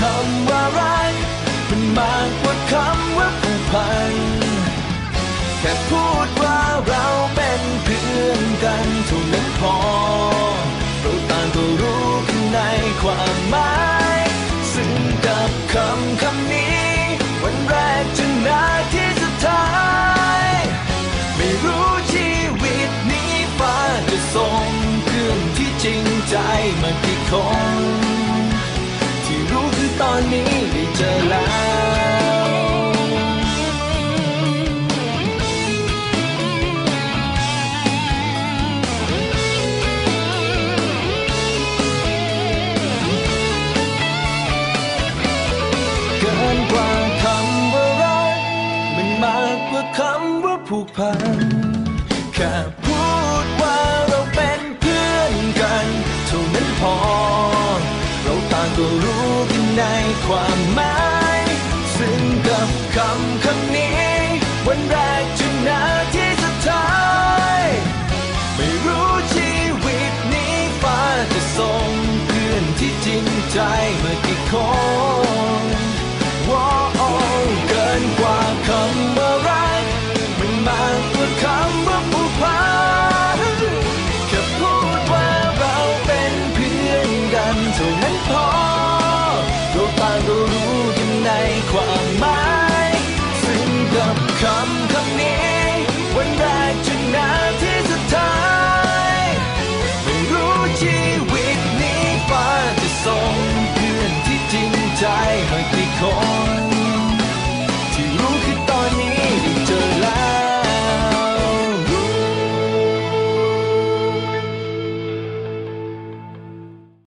คำว่ารักมันมากกว่าคำว่าผูกพันแค่พูดว่าเราเป็นเพื่อนกันเท่านั้นพอเราต่างก็รู้กันในความหมายซึ่งกับคำคำนี้ วันแรกจนนาทีสุดท้าย ไม่รู้ชีวิตนี้ฟ้าจะส่งเพื่อนที่จริงใจมากี่คนที่รู้คื อตอนนี้ได้เจอแล้วเกินกว่าคำว่ารักมันมากกว่าคำว่าผูกพันแค่ ในความหมาย ซึ่งกับคำคำนี้ วันแรกจนนาทีสุดท้าย ไม่รู้ชีวิตนี้ฟ้าจะส่งเพื่อนที่จริงใจมากี่คน ใน